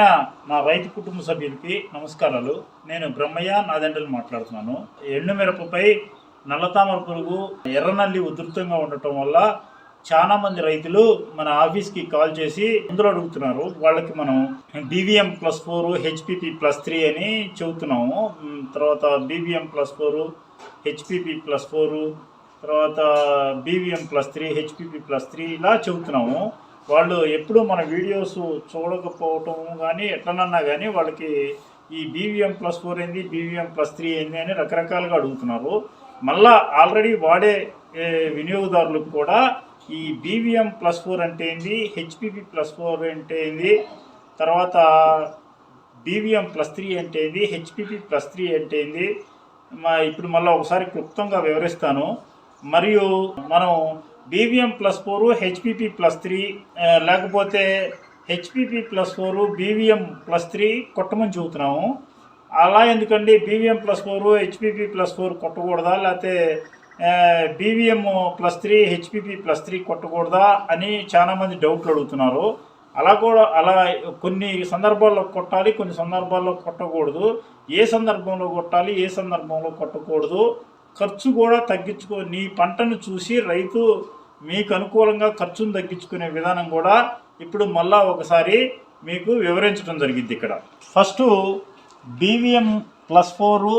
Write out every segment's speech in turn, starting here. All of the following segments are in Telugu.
ప్రియమైన నా రైతు కుటుంబ సభ్యులకి నమస్కారాలు. నేను బ్రహ్మయ్య నాదెండలు మాట్లాడుతున్నాను. ఎండు మిరపపై నల్లతామర పురుగు ఎర్రనల్లి ఉధృతంగా ఉండటం వల్ల చాలా మంది రైతులు మన ఆఫీస్కి కాల్ చేసి అందులో అడుగుతున్నారు. వాళ్ళకి మనం BVM plus four HPP plus three అని చెబుతున్నాము. తర్వాత BVM plus four HPP plus four తర్వాత BVM plus three HPP plus three ఇలా చెబుతున్నాము. వాళ్ళు ఎప్పుడూ మన వీడియోస్ చూడకపోవటం కానీ ఎట్లనన్నా కానీ వాళ్ళకి ఈ బీవీఎం ప్లస్ ఫోర్ ఏంది బీవీఎం ప్లస్ త్రీ ఏంది అని రకరకాలుగా అడుగుతున్నారు. మళ్ళా ఆల్రెడీ వాడే వినియోగదారులకు కూడా ఈ బీవీఎం ప్లస్ ఫోర్ అంటే ఏంది హెచ్పిపి ప్లస్ ఫోర్ అంటే ఏంది తర్వాత బీవీఎం ప్లస్ త్రీ అంటే ఏంది హెచ్పిపి ప్లస్ త్రీ అంటే ఏంది మా ఇప్పుడు మళ్ళీ ఒకసారి క్లుప్తంగా వివరిస్తాను. మరియు మనం BVM plus four HPP plus three లేకపోతే HPP plus four BVM plus three కొట్టమని చెబుతున్నాము. అలా ఎందుకండి? BVM plus four HPP plus four కొట్టకూడదా? లేకపోతే BVM plus three HPP plus three కొట్టకూడదా అని చాలామంది డౌట్లు అడుగుతున్నారు. అలా కూడా అలా కొన్ని సందర్భాల్లో కొట్టాలి కొన్ని సందర్భాల్లో కొట్టకూడదు. ఏ సందర్భంలో కొట్టాలి ఏ సందర్భంలో కొట్టకూడదు? ఖర్చు కూడా తగ్గించుకో నీ పంటను చూసి రైతు మీకు అనుకూలంగా ఖర్చును తగ్గించుకునే విధానం కూడా ఇప్పుడు మళ్ళా ఒకసారి మీకు వివరించడం జరిగింది ఇక్కడ. First BVM plus four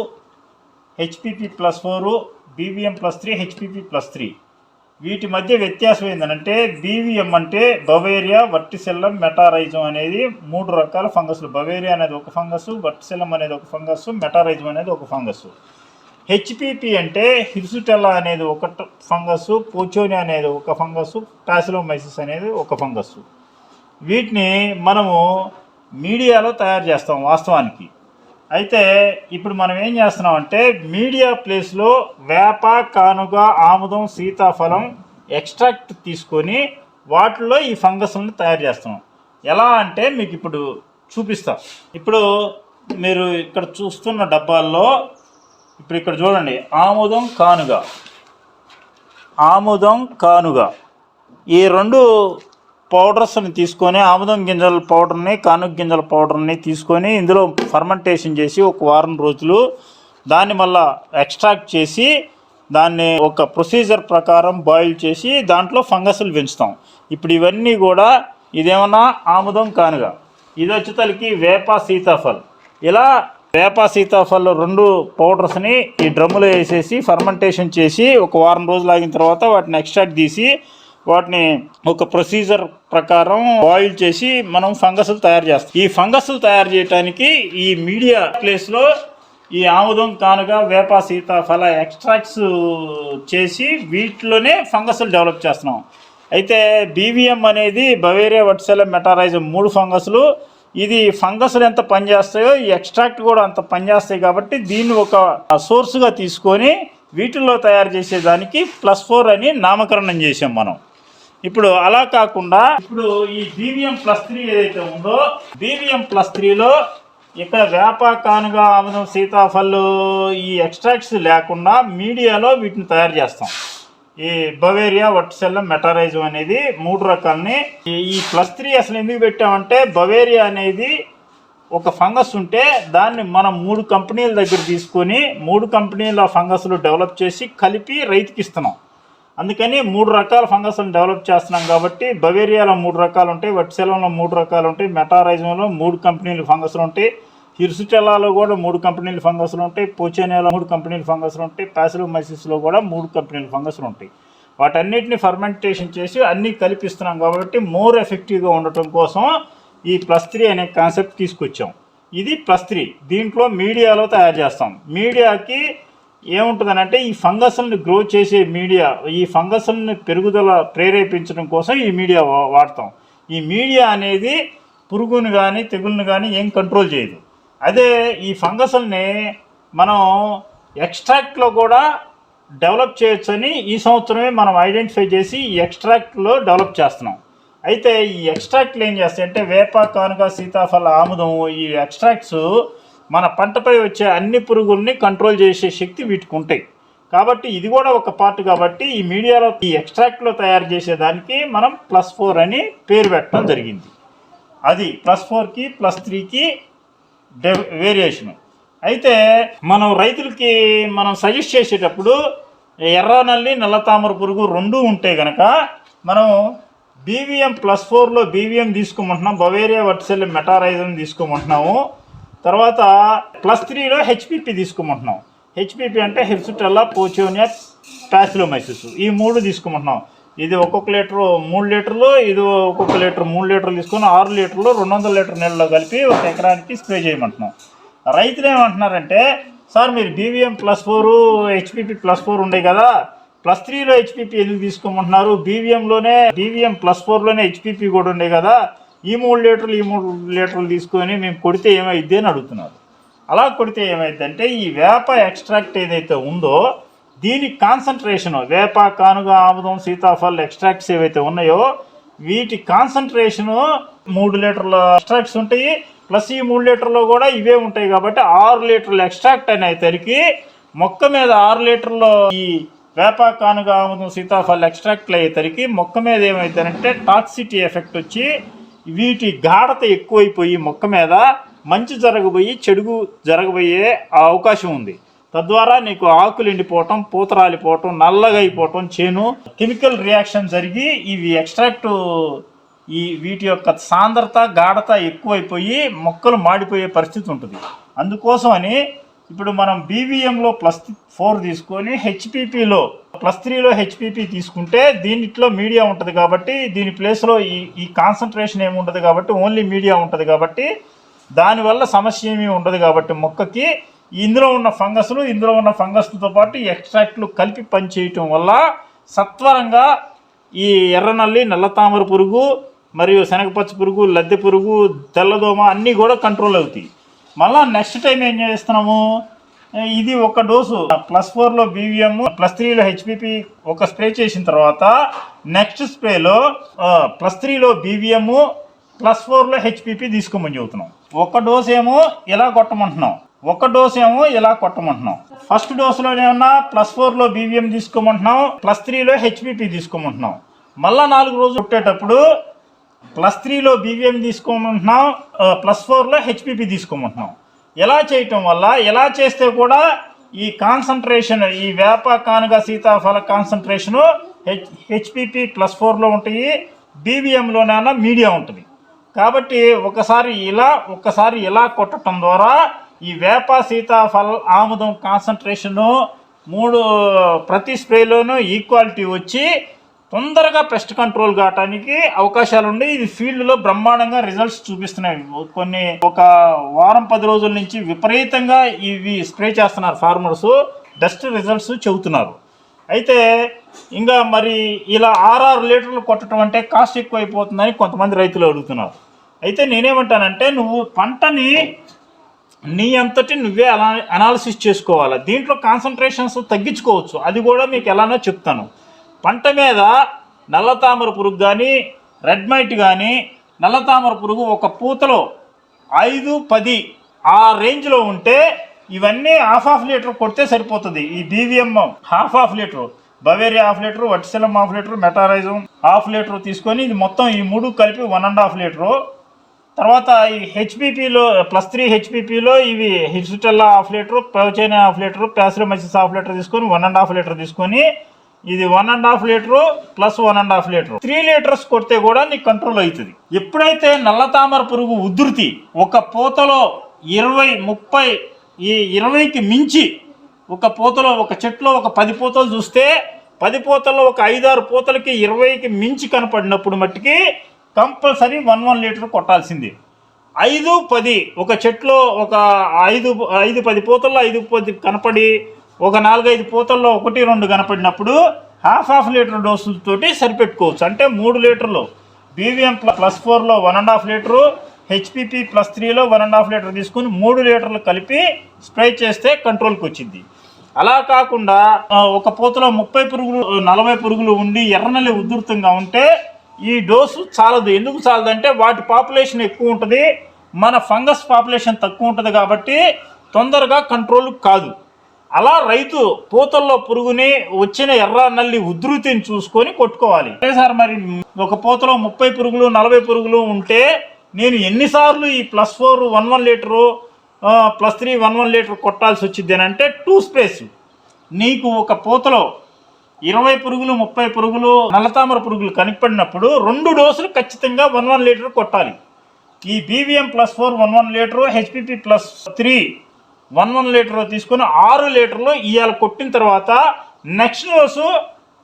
HPP plus four BVM plus three HPP plus three. వీటి మధ్య వ్యత్యాసం ఏంటంటే బీవీఎం అంటే బవేరియా వర్టిసెల్లం మెటారైజం అనేది మూడు రకాల ఫంగస్లు. బవేరియా అనేది ఒక ఫంగస్ వర్టిసెల్లం అనేది ఒక ఫంగస్ మెటారైజం అనేది ఒక ఫంగస్ హెచ్పిపి అంటే హిర్సుటెల్లా అనేది ఒక ఫంగస్ పోచోని అనేది ఒక ఫంగస్ టాసిలోమైసిస్ అనేది ఒక ఫంగస్ వీటిని మనము మీడియాలో తయారు చేస్తాం వాస్తవానికి. అయితే ఇప్పుడు మనం ఏం చేస్తున్నాం అంటే మీడియా ప్లేస్లో వేప కానుగ ఆముదం సీతాఫలం ఎక్స్ట్రాక్ట్ తీసుకొని వాటిలో ఈ ఫంగస్లను తయారు చేస్తున్నాం. ఎలా అంటే మీకు ఇప్పుడు చూపిస్తాం. ఇప్పుడు మీరు ఇక్కడ చూస్తున్న డబ్బాల్లో ఇప్పుడు ఇక్కడ చూడండి ఆముదం కానుగ. ఆముదం కానుగ. ఈ రెండు పౌడర్స్ని తీసుకొని ఆముదం గింజల పౌడర్ని కానుగ గింజల పౌడర్ని తీసుకొని ఇందులో ఫర్మెంటేషన్ చేసి ఒక వారం రోజులు దాన్ని మళ్ళా ఎక్స్ట్రాక్ట్ చేసి దాన్ని ఒక ప్రొసీజర్ ప్రకారం బాయిల్ చేసి దాంట్లో ఫంగస్లు పెంచుతాం. ఇప్పుడు ఇవన్నీ కూడా ఇదేమన్నా ఆముదం కానుగ. ఇది వచ్చేతలకి వేప సీతాఫల్. ఇలా వేప సీతాఫలం రెండు పౌడర్స్ని ఈ డ్రమ్ములో వేసేసి ఫర్మెంటేషన్ చేసి ఒక వారం రోజులు ఆగిన తర్వాత వాటిని ఎక్స్ట్రాక్ట్ తీసి వాటిని ఒక ప్రొసీజర్ ప్రకారం బాయిల్ చేసి మనం ఫంగస్లు తయారు చేస్తాం. ఈ ఫంగస్లు తయారు చేయడానికి ఈ మీడియా ప్లేస్లో ఈ ఆముదం కానుగా వేప సీతాఫల ఎక్స్ట్రాక్ట్స్ చేసి వీటిలోనే ఫంగస్లు డెవలప్ చేస్తున్నాం. అయితే బీవీఎం అనేది బవేరియా వట్సెల మెటారైజం మూడు ఫంగస్లు ఇది ఫంగస్లు ఎంత పనిచేస్తాయో ఈ ఎక్స్ట్రాక్ట్ కూడా అంత పనిచేస్తాయి కాబట్టి దీన్ని ఒక సోర్స్గా తీసుకొని వీటిల్లో తయారు చేసేదానికి ప్లస్ ఫోర్ అని నామకరణం చేసాం మనం. ఇప్పుడు అలా కాకుండా ఇప్పుడు ఈ బీవీఎం ప్లస్ త్రీ ఏదైతే ఉందో బీవీఎం ప్లస్ త్రీలో ఇక్కడ వేప కానుగా ఆముదం సీతాఫల్ ఈ ఎక్స్ట్రాక్ట్స్ లేకుండా మీడియాలో వీటిని తయారు చేస్తాం. ఈ బవేరియా వట్సెల్లం మెటారైజం అనేది మూడు రకాలని. ఈ- ఈ ప్లస్ త్రీ అసలు ఎందుకు పెట్టామంటే బవేరియా అనేది ఒక ఫంగస్ ఉంటే దాన్ని మనం మూడు కంపెనీల దగ్గర తీసుకొని మూడు కంపెనీల ఫంగస్లు డెవలప్ చేసి కలిపి రైతుకి ఇస్తున్నాం. అందుకని మూడు రకాల ఫంగస్లను డెవలప్ చేస్తున్నాం కాబట్టి బవేరియాలో మూడు రకాలు ఉంటాయి వట్సెలంలో మూడు రకాలు ఉంటాయి మెటారైజంలో మూడు కంపెనీలు ఫంగస్లు ఉంటాయి. హిర్సుటెల్లాలో కూడా మూడు కంపెనీల ఫంగస్లు ఉంటాయి పోచేనేలో మూడు కంపెనీల ఫంగస్లు ఉంటాయి ప్యాసిలోమైసిస్లో కూడా మూడు కంపెనీల ఫంగస్లు ఉంటాయి. వాటన్నిటిని ఫర్మెంటేషన్ చేసి అన్నీ కల్పిస్తున్నాం కాబట్టి మోర్ ఎఫెక్టివ్గా ఉండటం కోసం ఈ ప్లస్ త్రీ అనే కాన్సెప్ట్ తీసుకొచ్చాం. ఇది ప్లస్ త్రీ దీంట్లో మీడియాలో తయారు చేస్తాం. మీడియాకి ఏముంటుందనంటే ఈ ఫంగస్ని గ్రో చేసే మీడియా ఈ ఫంగస్ని పెరుగుదల ప్రేరేపించడం కోసం ఈ మీడియా వా- వాడతాం. ఈ మీడియా అనేది పురుగును కానీ తెగులను కానీ ఏం కంట్రోల్ చేయదు. అదే ఈ ఫంగస్ని మనం ఎక్స్ట్రాక్ట్లో కూడా డెవలప్ చేయొచ్చని ఈ సంవత్సరమే మనం ఐడెంటిఫై చేసి ఈ ఎక్స్ట్రాక్ట్లో డెవలప్ చేస్తున్నాం. అయితే ఈ ఎక్స్ట్రాక్ట్లు ఏం చేస్తాయి అంటే వేప కానుక సీతాఫల ఆముదం ఈ ఎక్స్ట్రాక్ట్స్ మన పంటపై వచ్చే అన్ని పురుగుల్ని కంట్రోల్ చేసే శక్తి వీటికి ఉంటాయి. కాబట్టి ఇది కూడా ఒక పార్ట్ కాబట్టి ఈ మీడియాలో ఈ ఎక్స్ట్రాక్ట్లో తయారు చేసేదానికి మనం ప్లస్ ఫోర్ అని పేరు పెట్టడం జరిగింది. అది ప్లస్ ఫోర్కి ప్లస్ త్రీకి వేరియేషన్ అయితే మనం రైతులకి మనం సజెస్ట్ చేసేటప్పుడు ఎర్ర నల్లి నల్ల తామర పురుగు రెండు ఉంటే గనక మనం బీవీఎం ప్లస్ ఫోర్లో బీవీఎం తీసుకోమంటున్నాం బవేరియా వర్టిసెల్ మెటారైజన్ తీసుకోమంటున్నాము తర్వాత ప్లస్ త్రీలో హెచ్పిపి తీసుకోమంటున్నాం హెచ్పిపి అంటే హెప్సిటల్లా పోచోనియా ప్యాసిలోమైసిస్ ఈ మూడు తీసుకోమంటున్నాం ఇది ఒక్కొక్క లీటర్ మూడు లీటర్లు ఇది ఒక్కొక్క లీటర్ మూడు లీటర్లు తీసుకొని ఆరు లీటర్లు రెండు వందల లీటర్ నీళ్ళలో కలిపి ఒక ఎకరానికి స్ప్రే చేయమంటున్నాం. రైతులు ఏమంటున్నారంటే సార్ మీరు BVM plus four HPP plus four ఉండే కదా ప్లస్ త్రీలో హెచ్పిపి ఎందుకు తీసుకోమంటున్నారు? బీవీఎంలోనే బీవీఎం ప్లస్ ఫోర్లోనే హెచ్పిపి కూడా ఉండే కదా ఈ మూడు లీటర్లు ఈ మూడు లీటర్లు తీసుకొని మేము కొడితే ఏమైద్ది అని అడుగుతున్నారు. అలా కొడితే ఏమైందంటే ఈ వేప ఎక్స్ట్రాక్ట్ ఏదైతే ఉందో దీని కాన్సన్ట్రేషన్ వేప కానుగ ఆముదం సీతాఫల్ ఎక్స్ట్రాక్ట్స్ ఏవైతే ఉన్నాయో వీటి కాన్సన్ట్రేషను మూడు లీటర్ల ఎక్స్ట్రాక్ట్స్ ఉంటాయి. ప్లస్ ఈ మూడు లీటర్లో కూడా ఇవే ఉంటాయి కాబట్టి ఆరు లీటర్ల ఎక్స్ట్రాక్ట్ అనేసరికి మొక్క మీద ఆరు లీటర్లో ఈ వేప కానుగ ఆముదం సీతాఫల్ ఎక్స్ట్రాక్ట్లు అయ్యేసరికి మొక్క మీద ఏమవుతారంటే టాక్సిటీ ఎఫెక్ట్ వచ్చి వీటి గాఢత ఎక్కువైపోయి మొక్క మీద మంచి జరగబోయి చెడుగు జరగబోయే అవకాశం ఉంది. తద్వారా నీకు ఆకులు ఎండిపోవటం పూతరాలిపోవటం నల్లగా అయిపోవటం చేను కెమికల్ రియాక్షన్ జరిగి ఇవి ఎక్స్ట్రాక్ట్ ఈ వీటి యొక్క సాంద్రత గాఢత ఎక్కువైపోయి మొక్కలు మాడిపోయే పరిస్థితి ఉంటుంది. అందుకోసమని ఇప్పుడు మనం బీవీఎంలో ప్లస్ ఫోర్ తీసుకొని హెచ్పిపిలో ప్లస్ త్రీలో హెచ్పిపి తీసుకుంటే దీనిట్లో మీడియా ఉంటుంది కాబట్టి దీని ప్లేస్లో ఈ ఈ కాన్సన్ట్రేషన్ ఏమి ఉండదు కాబట్టి ఓన్లీ మీడియా ఉంటుంది కాబట్టి దానివల్ల సమస్య ఏమీ ఉండదు కాబట్టి మొక్కకి ఇందులో ఉన్న ఫంగస్లు ఇందులో ఉన్న ఫంగస్లతో పాటు ఎక్స్ట్రాక్ట్లు కలిపి పనిచేయటం వల్ల సత్వరంగా ఈ ఎర్రనల్లి నల్ల తామర పురుగు మరియు శనగపచ్చ పురుగు లద్దె పురుగు తెల్లదోమ అన్నీ కూడా కంట్రోల్ అవుతాయి. మళ్ళా నెక్స్ట్ టైం ఏం చేస్తున్నాము? ఇది ఒక డోసు ప్లస్ ఫోర్లో బీవీఎం ప్లస్ త్రీలో హెచ్పిపి ఒక స్ప్రే చేసిన తర్వాత నెక్స్ట్ స్ప్రేలో ప్లస్ త్రీలో బీవీఎం ప్లస్ ఫోర్లో హెచ్పిపి తీసుకోమని చెబుతున్నాం. ఒక డోస్ ఏమో ఇలా కొట్టమంటున్నాం. ఒక డోస్ ఏమో ఇలా కొట్టమంటున్నాం. ఫస్ట్ డోసులో ఏమన్నా ప్లస్ ఫోర్లో బీవీఎం తీసుకోమంటున్నాం ప్లస్ త్రీలో హెచ్పిపి తీసుకోమంటున్నాం. మళ్ళా నాలుగు రోజులు కొట్టేటప్పుడు ప్లస్ త్రీలో బీవీఎం తీసుకోమంటున్నాం ప్లస్ ఫోర్లో హెచ్పిపి తీసుకోమంటున్నాం. ఎలా చేయటం వల్ల ఎలా చేస్తే కూడా ఈ కాన్సన్ట్రేషన్ ఈ వేప కానుగ సీతాఫల కాన్సన్ట్రేషను హెచ్ హెచ్పిపి ప్లస్ ఫోర్లో ఉంటాయి బీవీఎంలోనైనా మీడియా ఉంటుంది. కాబట్టి ఒకసారి ఇలా ఒకసారి ఇలా కొట్టడం ద్వారా ఈ వేప సీతాఫల ఆముదం కాన్సన్ట్రేషను మూడు ప్రతి స్ప్రేలోనూ ఈక్వాలిటీ వచ్చి తొందరగా పెస్ట్ కంట్రోల్ కావటానికి అవకాశాలు ఉండి ఇది ఫీల్డ్లో బ్రహ్మాండంగా రిజల్ట్స్ చూపిస్తున్నాయి. కొన్ని ఒక వారం పది రోజుల నుంచి విపరీతంగా ఇవి స్ప్రే చేస్తున్నారు ఫార్మర్స్. డస్ట్ రిజల్ట్స్ చెబుతున్నారు. అయితే ఇంకా మరి ఇలా ఆర్ఆర్ లీటర్లు కొట్టడం అంటే కాస్ట్ ఎక్కువ అయిపోతుందని కొంతమంది రైతులు అడుగుతున్నారు. అయితే నేనేమంటానంటే నువ్వు పంటని నీ అంతటి నువ్వే అలా అనాలిసిస్ చేసుకోవాలి? దీంట్లో కాన్సన్ట్రేషన్స్ తగ్గించుకోవచ్చు. అది కూడా మీకు ఎలానో చెప్తాను. పంట మీద నల్ల తామర పురుగు కానీ రెడ్ మైట్ కానీ నల్ల తామర పురుగు ఒక పూతలో ఐదు పది ఆ రేంజ్లో ఉంటే ఇవన్నీ హాఫ్ హాఫ్ లీటర్ కొడితే సరిపోతుంది. ఈ BVM half half litre Beauveria half litre వట్సెలం half litre Metarhizium half litre తీసుకొని ఇది మొత్తం ఈ మూడు కలిపి వన్ అండ్ హాఫ్ లీటరు తర్వాత ఈ హెచ్పిపిలో ప్లస్ త్రీ హెచ్పిపిలో ఇవి హిస్టెల్లా half litre పౌచైనా half litre Paecilomyces half litre తీసుకొని వన్ అండ్ హాఫ్ లీటర్ తీసుకొని ఇది one and half litre plus one and half litre three litres కొడితే కూడా నీకు కంట్రోల్ అవుతుంది. ఎప్పుడైతే నల్ల తామర పురుగు ఉధృతి ఒక పూతలో ఇరవై ముప్పై ఈ ఇరవైకి మించి ఒక పూతలో ఒక చెట్లో ఒక పది పూతలు చూస్తే పది పూతల్లో ఒక ఐదారు పూతలకి ఇరవైకి మించి కనపడినప్పుడు మట్టుకి కంపల్సరీ వన్ వన్ లీటర్ కొట్టాల్సింది. ఐదు పది ఒక చెట్లో ఒక ఐదు ఐదు పది పూతల్లో ఐదు పది కనపడి ఒక నాలుగైదు పూతల్లో ఒకటి రెండు కనపడినప్పుడు హాఫ్ హాఫ్ లీటర్ డోసులతోటి సరిపెట్టుకోవచ్చు. అంటే మూడు లీటర్లు. బీవీఎం ప్లస్ ఫోర్లో one and half litre HPP plus త్రీలో వన్ అండ్ హాఫ్ లీటర్ తీసుకుని మూడు లీటర్లు కలిపి స్ప్రే చేస్తే కంట్రోల్కి వచ్చింది. అలా కాకుండా ఒక పూతలో ముప్పై పురుగులు నలభై పురుగులు ఉండి ఎర్రనల్లి ఉధృతంగా ఉంటే ఈ డోసు చాలదు. ఎందుకు చాలదంటే వాటి పాపులేషన్ ఎక్కువ ఉంటుంది. మన ఫంగస్ పాపులేషన్ తక్కువ ఉంటుంది కాబట్టి తొందరగా కంట్రోల్ కాదు. అలా రైతు పూతల్లో పురుగుని వచ్చిన ఎర్ర నల్లి ఉధృతిని చూసుకొని కొట్టుకోవాలి. సార్ మరి ఒక పూతలో ముప్పై పురుగులు నలభై పురుగులు ఉంటే నేను ఎన్నిసార్లు ఈ plus four one one litre plus three one one litre కొట్టాల్సి వచ్చింది అని అంటే టూ స్పేస్. నీకు ఒక పూతలో ఇరవై పురుగులు ముప్పై పురుగులు నల్లతామర పురుగులు కనిపడినప్పుడు రెండు డోసులు ఖచ్చితంగా వన్ వన్ లీటర్ కొట్టాలి. ఈ BVM plus four one one litre HPP plus three one one litre తీసుకొని ఆరు లీటర్లు ఇవాళ కొట్టిన తర్వాత next dose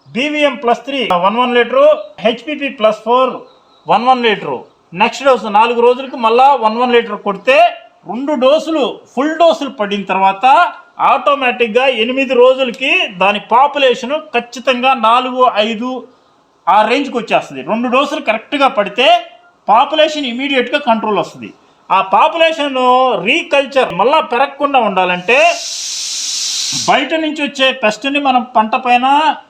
BVM plus three one one litre HPP plus four one one litre. Next dose నాలుగు రోజులకి మళ్ళా వన్ వన్ లీటర్ కొడితే రెండు డోసులు ఫుల్ డోసులు పడిన తర్వాత ఆటోమేటిక్గా ఎనిమిది రోజులకి దాని పాపులేషన్ ఖచ్చితంగా నాలుగు ఐదు ఆ రేంజ్కి వచ్చేస్తుంది. రెండు డోసులు కరెక్ట్గా పడితే పాపులేషన్ ఇమీడియట్గా కంట్రోల్ వస్తుంది. ఆ పాపులేషన్ రీకల్చర్ మళ్ళా పెరగకుండా ఉండాలంటే బయట నుంచి వచ్చే పెస్ట్ని మనం పంట పైన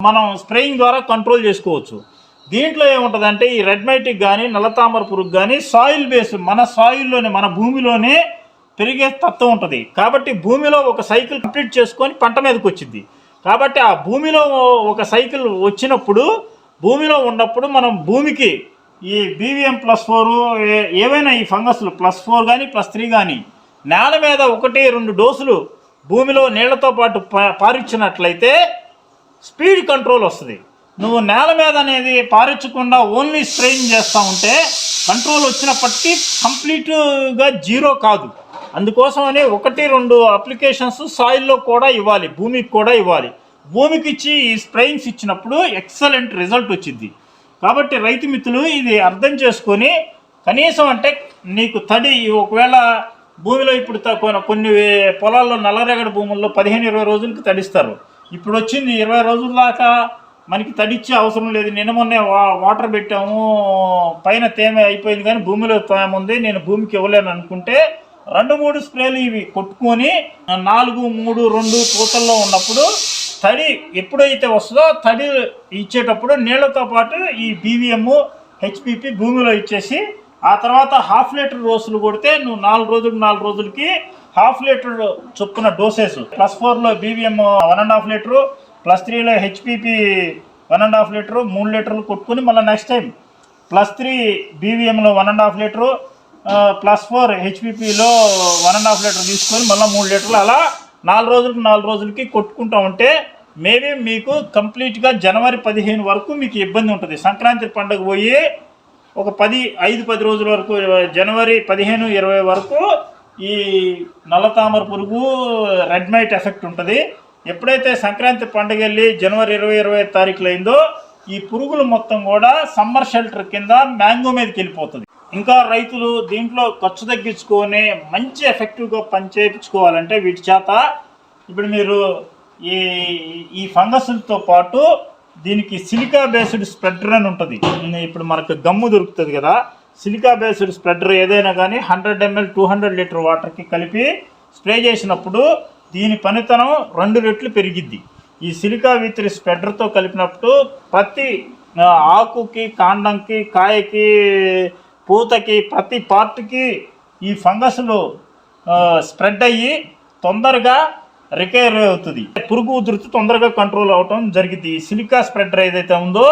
మనం స్ప్రేయింగ్ ద్వారా కంట్రోల్ చేసుకోవచ్చు. దీంట్లో ఏముంటుందంటే ఈ రెడ్ మైటిక్ కానీ నల్లతామర పురుగు కానీ సాయిల్ బేస్ మన సాయిల్లోనే మన భూమిలోనే పెరిగే తత్వం ఉంటుంది. కాబట్టి భూమిలో ఒక సైకిల్ కంప్లీట్ చేసుకొని పంట మీదకి వచ్చింది. కాబట్టి ఆ భూమిలో ఒక సైకిల్ వచ్చినప్పుడు భూమిలో ఉన్నప్పుడు మనం భూమికి ఈ బీవీఎం ప్లస్ ఫోర్ ఏవైనా ఈ ఫంగస్లు ప్లస్ ఫోర్ కానీ ప్లస్ త్రీ కానీ నేల మీద ఒకటి రెండు డోసులు భూమిలో నీళ్ళతో పాటు పా- పారించినట్లయితే స్పీడ్ కంట్రోల్ వస్తుంది. నువ్వు నేల మీద అనేది పారించకుండా ఓన్లీ స్ప్రేయింగ్ చేస్తూ ఉంటే కంట్రోల్ వచ్చినప్పటికీ కంప్లీట్గా జీరో కాదు. అందుకోసమని ఒకటి రెండు అప్లికేషన్స్ సాయిల్లో కూడా ఇవ్వాలి భూమికి కూడా ఇవ్వాలి. భూమికి ఇచ్చి ఈ స్ప్రెయిన్స్ ఇచ్చినప్పుడు ఎక్సలెంట్ రిజల్ట్ వచ్చింది. కాబట్టి రైతు మిత్రులు ఇది అర్థం చేసుకొని కనీసం అంటే నీకు తడి ఒకవేళ భూమిలో ఇప్పుడు కొన్ని పొలాల్లో నల్లరేగడి భూముల్లో పదిహేను ఇరవై రోజులకి తడిస్తారు. ఇప్పుడు వచ్చింది ఇరవై రోజుల దాకా మనకి తడిచ్చే అవసరం లేదు. నిన్న మొన్నే వా వాటర్ పెట్టాము పైన తేమ అయిపోయింది కానీ భూమిలో తేమ ఉంది నేను భూమికి ఇవ్వలేను అనుకుంటే రెండు మూడు స్ప్రేలు ఇవి కొట్టుకొని నాలుగు మూడు రెండు పూతల్లో ఉన్నప్పుడు తడి ఎప్పుడైతే వస్తుందో తడి ఇచ్చేటప్పుడు నీళ్ళతో పాటు ఈ బీవీఎం హెచ్పిపి భూమిలో ఇచ్చేసి ఆ తర్వాత హాఫ్ లీటర్ డోసులు కొడితే నువ్వు నాలుగు రోజులు నాలుగు రోజులకి హాఫ్ లీటర్ చొప్పున డోసెస్. ప్లస్ ఫోర్లో BVM one and half litre plus త్రీలో HPP one and half litre మూడు లీటర్లు కొట్టుకుని మళ్ళీ next time. Plus three బీవీఎంలో one and half litre plus four హెచ్పిపిలో one and half litre తీసుకొని మళ్ళీ మూడు లీటర్లు అలా నాలుగు రోజులకి నాలుగు రోజులకి కొట్టుకుంటా ఉంటే మేబీ మీకు కంప్లీట్గా జనవరి పదిహేను వరకు మీకు ఇబ్బంది ఉంటుంది. సంక్రాంతి పండుగ పోయి ఒక పది ఐదు పది రోజుల వరకు జనవరి పదిహేను ఇరవై వరకు ఈ నల్లతామర పురుగు రెడ్ మైట్ ఎఫెక్ట్ ఉంటుంది. ఎప్పుడైతే సంక్రాంతి పండుగ వెళ్ళి జనవరి ఇరవై ఇరవై తారీఖులు అయిందో ఈ పురుగులు మొత్తం కూడా సమ్మర్ షెల్టర్ కింద మ్యాంగో మీదకి వెళ్ళిపోతుంది. ఇంకా రైతులు దీంట్లో ఖర్చు తగ్గించుకొని మంచి ఎఫెక్టివ్గా పనిచేయించుకోవాలంటే వీటి చేత ఇప్పుడు మీరు ఈ ఈ ఫంగస్లతో పాటు దీనికి సిలికా బేస్డ్ స్ప్రెడర్ అని ఉంటుంది. ఇప్పుడు మనకు గమ్ము దొరుకుతుంది కదా. సిలికా బేస్డ్ స్ప్రెడర్ ఏదైనా కానీ hundred ML two hundred litre వాటర్కి కలిపి స్ప్రే చేసినప్పుడు దీని పనితనం రెండు రెట్లు పెరిగిద్ది. ఈ సిలికా విత్రి స్ప్రెడర్తో కలిపినప్పుడు ప్రతి ఆకుకి కాండంకి కాయకి పూతకి ప్రతి పార్ట్కి ఈ ఫంగస్లు స్ప్రెడ్ అయ్యి తొందరగా రికైర్ అవుతుంది. పురుగు ఉధృతి తొందరగా కంట్రోల్ అవటం జరిగింది. సిలికా స్ప్రెడర్ ఏదైతే ఉందో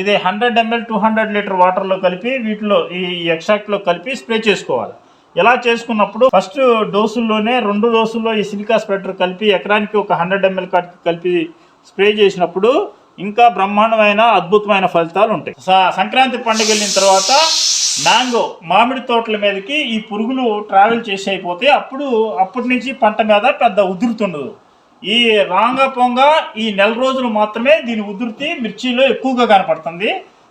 ఇది hundred ML two hundred litre వాటర్లో కలిపి వీటిలో ఈ ఎక్స్ట్రాక్ట్లో కలిపి స్ప్రే చేసుకోవాలి. ఇలా చేసుకున్నప్పుడు ఫస్ట్ డోసుల్లోనే రెండు డోసుల్లో ఈ సిలికా స్ప్రెడర్ కలిపి ఎకరానికి ఒక హండ్రెడ్ ఎంఎల్ కలిపి స్ప్రే చేసినప్పుడు ఇంకా బ్రహ్మాండమైన అద్భుతమైన ఫలితాలు ఉంటాయి. సంక్రాంతి పండుగ వెళ్ళిన తర్వాత మ్యాంగో మామిడి తోటల మీదకి ఈ పురుగులు ట్రావెల్ చేసి అయిపోతే అప్పుడు అప్పటి నుంచి పంట మీద పెద్ద ఉధృతుండదు ఈ రాంగ పొంగ ఈ నెల రోజులు మాత్రమే దీని ఉధృతి మిర్చిలో ఎక్కువగా కనపడుతుంది.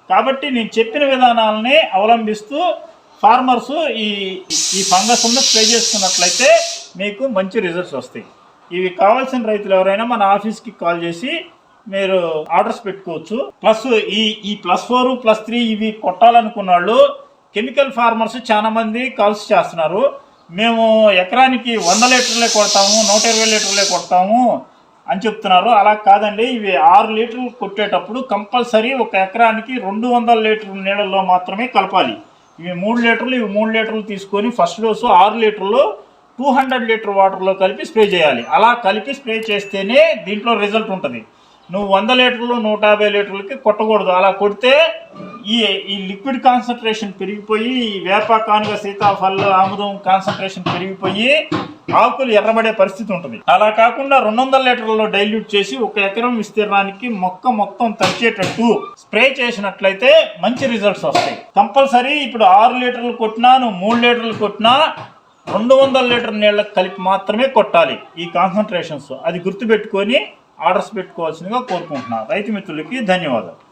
కాబట్టి నేను చెప్పిన విధానాలని అవలంబిస్తూ ఫార్మర్స్ ఈ ఈ ఫంగస్ను స్ప్రే చేసుకున్నట్లయితే మీకు మంచి రిజల్ట్స్ వస్తాయి. ఇవి కావాల్సిన రైతులు ఎవరైనా మన ఆఫీస్కి కాల్ చేసి మీరు ఆర్డర్స్ పెట్టుకోవచ్చు. ప్లస్ ఈ ఈ ప్లస్ ఫోర్ ప్లస్ త్రీ ఇవి కొట్టాలనుకున్న వాళ్ళు కెమికల్ ఫార్మర్స్ చాలా మంది కాల్స్ చేస్తున్నారు. మేము ఎకరానికి వంద లీటర్లే కొడతాము నూట ఇరవై లీటర్లే కొడతాము అని చెప్తున్నారు. అలా కాదండి ఇవి ఆరు లీటర్లు కొట్టేటప్పుడు కంపల్సరీ ఒక ఎకరానికి రెండు వందల లీటర్ నీళ్ళల్లో మాత్రమే కలపాలి. ఇవి మూడు లీటర్లు ఇవి మూడు లీటర్లు తీసుకొని ఫస్ట్ డోసు ఆరు లీటర్లు టూ హండ్రెడ్ లీటర్ వాటర్లో కలిపి స్ప్రే చేయాలి. అలా కలిపి స్ప్రే చేస్తేనే దీంట్లో రిజల్ట్ ఉంటుంది. నువ్వు వంద లీటర్లు నూట యాభై లీటర్లకి కొట్టకూడదు. అలా కొడితే ఈ ఈ లిక్విడ్ కాన్సన్ట్రేషన్ పెరిగిపోయి వేప కానుక సీతాఫల్ ఆముదం కాన్సన్ట్రేషన్ పెరిగిపోయి ఆకులు ఎర్రబడే పరిస్థితి ఉంటుంది. అలా కాకుండా రెండు వందల లీటర్లలో డైల్యూట్ చేసి ఒక ఎకరం విస్తీర్ణానికి మొక్క మొత్తం తరిచేటట్టు స్ప్రే చేసినట్లయితే మంచి రిజల్ట్స్ వస్తాయి. కంపల్సరీ ఇప్పుడు ఆరు లీటర్లు కొట్టినా నువ్వు మూడు లీటర్లు కొట్టినా రెండు వందల లీటర్ నీళ్ళకి కలిపి మాత్రమే కొట్టాలి ఈ కాన్సన్ట్రేషన్స్. అది గుర్తుపెట్టుకొని ఆర్డర్స్ పెట్టుకోవాల్సిందిగా కోరుకుంటున్నాను. రైతు మిత్రులకి ధన్యవాదాలు.